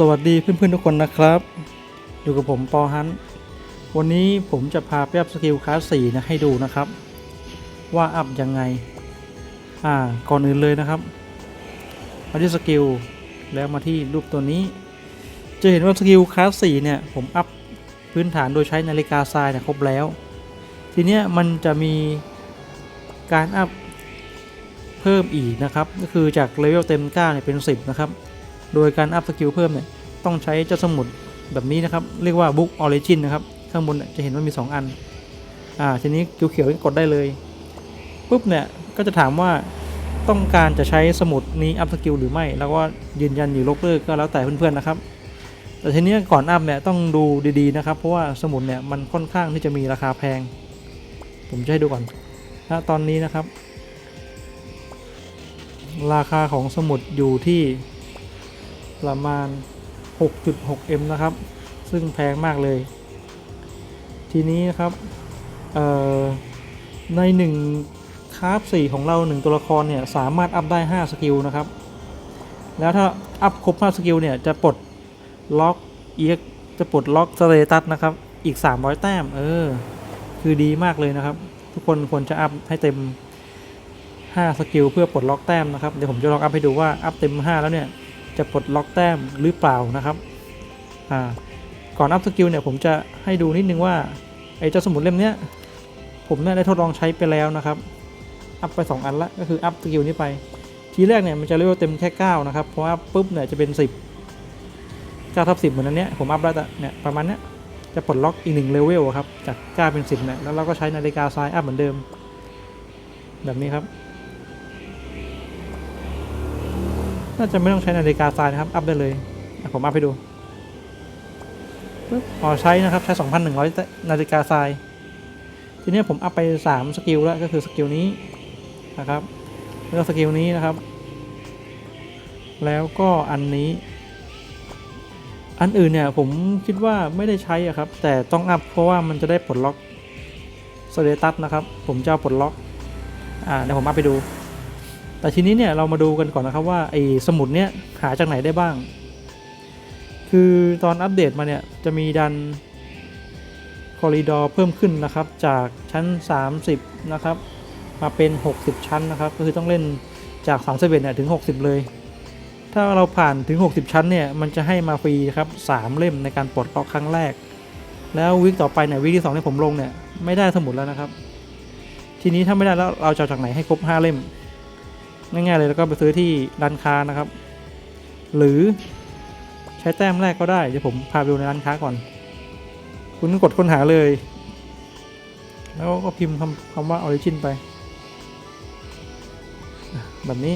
สวัสดีเพื่อนๆทุกคนนะครับ อยู่กับผมปอฮันวันนี้ผมจะพาไปอัพสกิลคลาส4นะให้ดูนะครับ ว่าอัพยังไง อ่าก่อนอื่นเลยนะครับ มาที่สกิลแล้วมาที่รูปตัวนี้ จะเห็นว่าสกิลคลาส4เนี่ยผมอัพพื้นฐานโดยใช้นาฬิกาทรายนี่ยครบแล้ว ทีเนี้ยมันจะมีการอัพเพิ่มอีกนะครับ ก็คือจากเลเวลเต็ม9เนี่ยเป็น 10 นะครับ โดยการอัพสกิลเพิ่มเนี่ยต้องใช้เจ้าสมุดแบบนี้นะครับ เรียกว่า Book Origin นะครับ ข้างบนจะเห็นว่ามี 2 อัน อ่า ทีนี้เขียวๆกดได้เลย ปุ๊บเนี่ย ก็จะถามว่าต้องการจะใช้สมุดนี้อัพสกิลหรือไม่ แล้วก็ยืนยันอยู่ลบเลิกก็แล้วแต่เพื่อนๆนะครับ แต่ทีนี้ก่อนอัพเนี่ยต้องดูดีๆนะครับ เพราะว่าสมุดเนี่ยมันค่อนข้างที่จะมีราคาแพง ผมจะให้ดูก่อนณตอนนี้นะครับ ราคาของสมุดอยู่ที่ ประมาณ 6.6M นะครับ ซึ่งแพงมากเลย ทีนี้นะครับใน1คราฟ4ของเรา 1 ตัวละครเนี่ย สามารถอัพได้ 5 สกิลนะครับ แล้วถ้าอัพครบ 5 สกิลเนี่ย จะปลดล็อกเอ็กจะปลดล็อกสเตตัสนะครับ อีก 300 แต้ม เออ คือดีมากเลยนะครับ ทุกคนควรจะอัพให้เต็ม 5 สกิลเพื่อปลดล็อกแต้มนะครับ เดี๋ยวผมจะลองอัพให้ดูว่าอัพเต็ม 5 แล้วเนี่ย จะปลดล็อกแต้มหรือเปล่านะครับอ่าก่อนอัพสกิลเนี่ยผมจะให้ดูนิดนึงว่าไอ้เจ้าสมุดเล่มเนี้ยผมเนี่ยได้ทดลองใช้ไปแล้วนะครับอัพไป 2 อันละก็คืออัพสกิลนี้ไป ทีแรกเนี่ยมันจะเรียกว่าเต็มแค่9นะครับเพราะว่าปุ๊บเนี่ยจะเป็น 10 9ทับ10 เหมือนอันเนี้ยผมอัพได้แต่เนี่ยประมาณเนี้ยจะปลดล็อกอีกหนึ่งเลเวลครับจาก9เป็น 10เนี่ยแล้วเราก็ใช้นาฬิกาทรายอัพเหมือนเดิม แบบนี้ครับ น่าจะไม่ต้องใช้นาฬิกาทรายนะครับ อัพได้เลยอะผมอัพให้ดูปึ๊บอ๋อใช้นะครับ ใช้ 2,100 นาฬิกาทราย ทีนี้ผมอัพไป 3 สกิลแล้ว ก็คือสกิลนี้นะครับ แล้วก็สกิลนี้นะครับ แล้วก็อันนี้ อันอื่นเนี่ยผมคิดว่าไม่ได้ใช้อะครับ แต่ต้องอัพเพราะว่ามันจะได้ปลดล็อกสเตตัสนะครับ ผมจะเอาปลดล็อก อ่าเดี๋ยวผมอัพไปดู แต่ทีนี้เนี่ยเรามาดูกันก่อนนะครับว่าไอ้สมุดเนี้ยหาจากไหนได้บ้าง คือตอนอัปเดตมาเนี่ยจะมีดันคอริดอร์เพิ่มขึ้นนะครับจากชั้น 30 นะครับ มาเป็น 60 ชั้นนะครับ ก็คือต้องเล่นจาก 31เนี่ยถึง 60 เลย ถ้าเราผ่านถึง 60 ชั้นเนี่ยมันจะให้มาฟรีครับ 3 เล่มในการปลดล็อกครั้งแรก แล้ววิกต่อไปเนี่ยวิกที่2ที่ผมลงเนี่ยไม่ได้สมุดแล้วนะครับ ทีนี้ถ้าไม่ได้แล้วเราจะจากไหนให้ครบ 5 เล่ม ง่ายๆเลยแล้วก็ไปซื้อที่ร้านค้านะครับ หรือใช้แต้มแรกก็ได้เดี๋ยวผมพาไปดูในร้านค้าก่อน คุณกดค้นหาเลย แล้วก็พิมพ์คำคำว่า origin ไป แบบนี้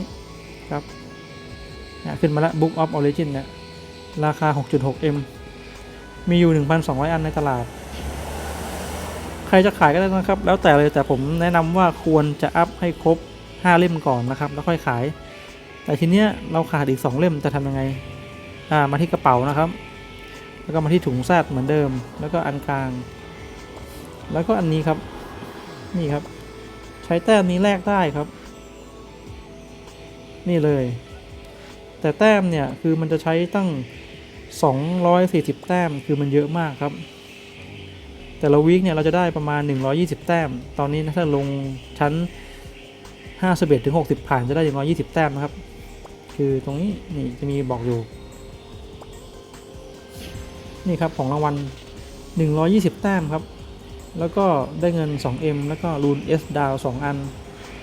ครับขึ้นมาแล้ว book of origin เนี่ยราคา 6.6m มีอยู่ 1,200 อันในตลาด ใครจะขายก็ได้นะครับ แล้วแต่เลยแต่ผมแนะนำว่าควรจะอัพให้ครบ 5 เล่มก่อนนะครับ แล้วค่อยขาย แต่ทีเนี้ยเราขาดอีก 2 เล่มจะทำยังไง อ่า มาที่กระเป๋านะครับ แล้วก็มาที่ถุงแซดเหมือนเดิม แล้วก็อันกลาง แล้วก็อันนี้ครับ นี่ครับ ใช้แต้มนี้แลกได้ครับ นี่เลย แต่แต้มเนี่ยคือมันจะใช้ตั้ง 240 แต้ม คือมันเยอะมากครับแต่ละวีคเนี่ยเราจะได้ประมาณ 120 แต้ม ตอนนี้ถ้าลงชั้น 51ถึง60 ผ่านจะได้อย่างน้อย20 แต้มนะครับ คือตรงนี้นี่จะมีบอกอยู่ นี่ครับของรางวัล 120 แต้มครับ แล้วก็ได้เงิน 2M แล้วก็รูน S ดาว 2 อัน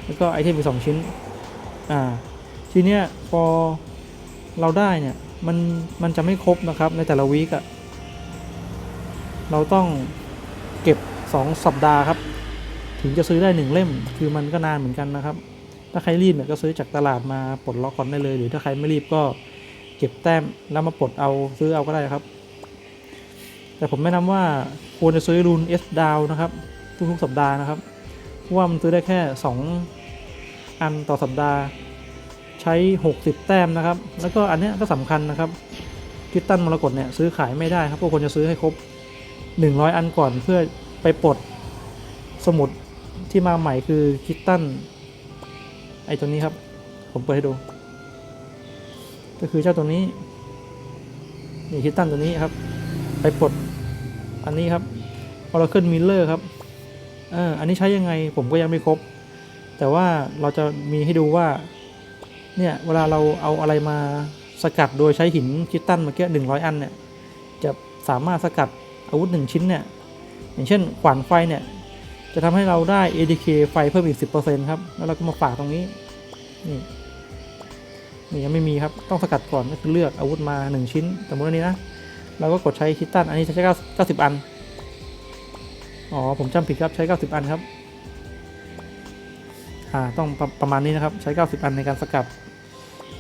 แล้วก็ไอเทมอีก2ชิ้น อ่า ทีเนี้ยพอเราได้เนี่ย มันมันจะไม่ครบนะครับในแต่ละวีคอะเราต้องเก็บ 2 สัปดาห์ครับ ถึงจะซื้อได้ 1 เล่มคือมันก็นานเหมือนกันนะครับ ถ้าใครรีบเนี่ยก็ซื้อจากตลาดมาปลดล็อกก่อนได้เลย หรือถ้าใครไม่รีบก็เก็บแต้มแล้วมาปลดเอาซื้อเอาก็ได้ครับ แต่ผมแนะนำว่าควรจะซื้อรูน S ดาวนะครับ ทุกๆสัปดาห์นะครับเพราะว่ามันซื้อได้แค่ 2 อันต่อสัปดาห์ ใช้ 60 แต้มนะครับ แล้วก็อันนี้ก็สำคัญนะครับคิตตันมรกตเนี่ยซื้อขายไม่ได้ครับพวกคนจะซื้อให้ครบ 100 อันก่อนเพื่อไปปลดสมุดที่มาใหม่คือคิตตัน ไอตัวนี้ครับ ผมเปิดให้ดู ก็คือเจ้าตัวนี้ นี่คิตตันตัวนี้ครับ ไปปลดอันนี้ครับ Oracle Miller ครับเอออันนี้ใช้ยังไงผมก็ยังไม่ครบ แต่ว่าเราจะมีให้ดูว่า เนี่ย เวลาเราเอาอะไรมาสกัดโดยใช้หินคิตตันเมื่อกี้หนึ่งร้อยอันเนี่ย จะสามารถสกัดอาวุธหนึ่งชิ้นเนี่ย อย่างเช่นขวานไฟเนี่ย จะทำให้เราได้ ADK ไฟเพิ่มอีก 10%ครับ แล้วเราก็มาฝากตรงนี้ นี่นี่ยังไม่มีครับ ต้องสกัดก่อนก็คือเลือกอาวุธมา 1 ชิ้น สมมติอันนี้นะ เราก็กดใช้คิตตัน อันนี้ใช้9 90อัน อ๋อ ผมจำผิดครับ ใช้ 90 อันครับ อ่า ต้องประประมาณนี้นะครับ ใช้ 90 อันในการสกัด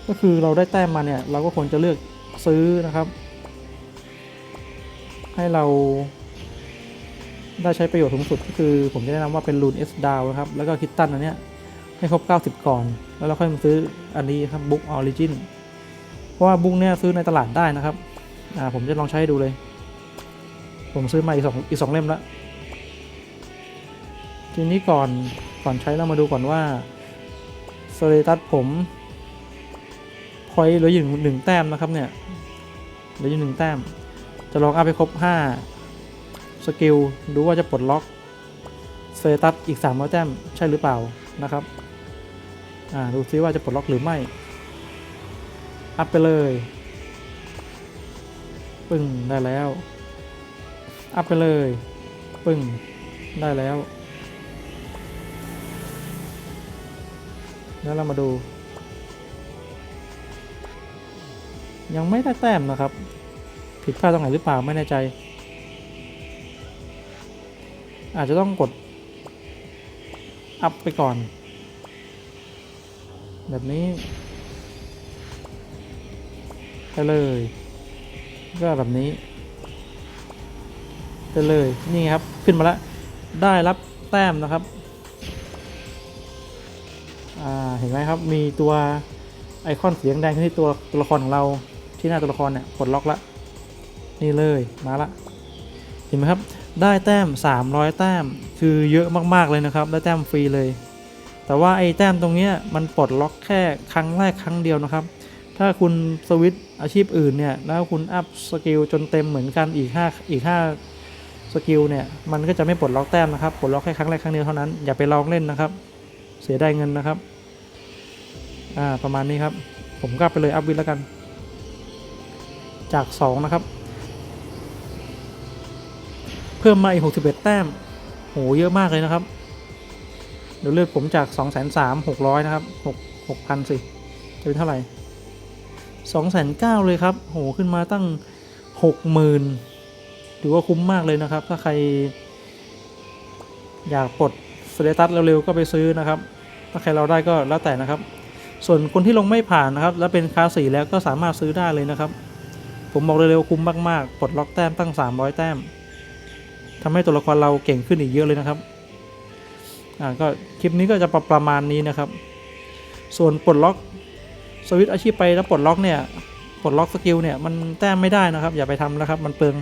ก็คือเราได้แต้มมาเนี่ย เราก็ควรจะเลือกซื้อนะครับ ให้เรา ได้ใช้ประโยชน์สูงสุดก็คือ ผมจะแนะนำว่าเป็นรูน S ดาวนะครับ แล้วก็คิตตันอันเนี้ยให้ครบ 90ก่อนแล้วเราค่อยมาซื้ออันนี้ครับบุ๊กออริจินเพราะว่าบุ๊กเนี้ยซื้อในตลาดได้นะครับอ่าผมจะลองใช้ดูเลย ผมซื้อมาอีกสองอีกสองเล่มล้วทีนี้ก่อนก่อนใช้เรามาดูก่อนว่าสเตตัสผมพอยเหลืออยู่หนึ่งแต้มนะครับเนี่ยเหลืออยู่หนึ่งแต้ม จะลองอัพไปครบ5 สกิลดูว่าจะปลดล็อกเซตัสอีก300แต้มใช่หรือเปล่านะครับอ่าดูซิว่าจะปลดล็อกหรือไม่ อัพไปเลย ปึ้งได้แล้ว อัพไปเลย ปึ้งได้แล้ว แล้วเรามาดู ยังไม่ได้แต้มนะครับ ผิดพลาดตรงไหนหรือเปล่าไม่แน่ใจ อาจจะต้องกด อัพไปก่อน แบบนี้ ไปเลย ก็แบบนี้ ไปเลย นี่ครับ ขึ้นมาแล้ว ได้รับแต้มนะครับ เห็นไหมครับ มีตัวไอคอนเสียงแดงที่ตัวตัวละครของเราที่หน้าตัวละครเนี่ยปลดล็อกละนี่เลยมาละเห็นไหมครับ ได้แต้ม 300 แต้ม คือเยอะมากๆเลยนะครับ ได้แต้มฟรีเลย แต่ว่าไอ้แต้มตรงนี้มันปลดล็อกแค่ครั้งแรกครั้งเดียวนะครับ ถ้าคุณสวิตช์อาชีพอื่นเนี่ย แล้วคุณอัพสกิลจนเต็มเหมือนกันอีก5อีก5สกิลเนี่ย มันก็จะไม่ปลดล็อกแต้มนะครับ ปลดล็อกแค่ครั้งแรกครั้งเดียวเท่านั้น อย่าไปลองเล่นนะครับ เสียได้เงินนะครับ อ่า ประมาณนี้ครับ ผมก็ไปเลยอัพวิทแล้วกัน จาก 2 นะครับ เพิ่มมาอีก61 แต้มโหเยอะมากเลยนะครับ เดี๋ยวเลือกผมจาก2 3 0 0 600 นะครับ 6 6,000 สิ จะเป็นเท่าไหร่2 9 0 0 0เลยครับโหขึ้นมาตั้ง 60,000ถือว่าคุ้มมากเลยนะครับ ถ้าใคร อยากปลดสเตตัสเร็วๆก็ไปซื้อนะครับ ถ้าใครเราได้ก็แล้วแต่นะครับ ส่วนคนที่ลงไม่ผ่านนะครับ แล้วเป็นคาสีแล้วก็สามารถซื้อได้เลยนะครับ ผมบอกเลยเร็วๆคุ้มมากๆปลดล็อกแต้มตั้ง 300 แต้ม ทำให้ตัวละครเราเก่งขึ้นอีกเยอะเลยนะครับอ่าก็คลิปนี้ก็จะประประมาณนี้นะครับ ส่วนปลดล็อกสวิตอาชีพไปแล้วปลดล็อกเนี่ยปลดล็อกสกิลเนี่ยมันแต้มไม่ได้นะครับ อย่าไปทำนะครับมันเปลือง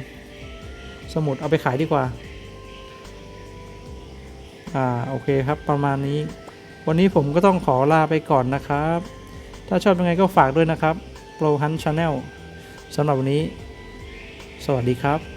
สมุดเอาไปขายดีกว่าอ่าโอเคครับประมาณนี้ วันนี้ผมก็ต้องขอลาไปก่อนนะครับ ถ้าชอบยังไงก็ฝากด้วยนะครับ Pro Hunt Channel สำหรับวันนี้ สวัสดีครับ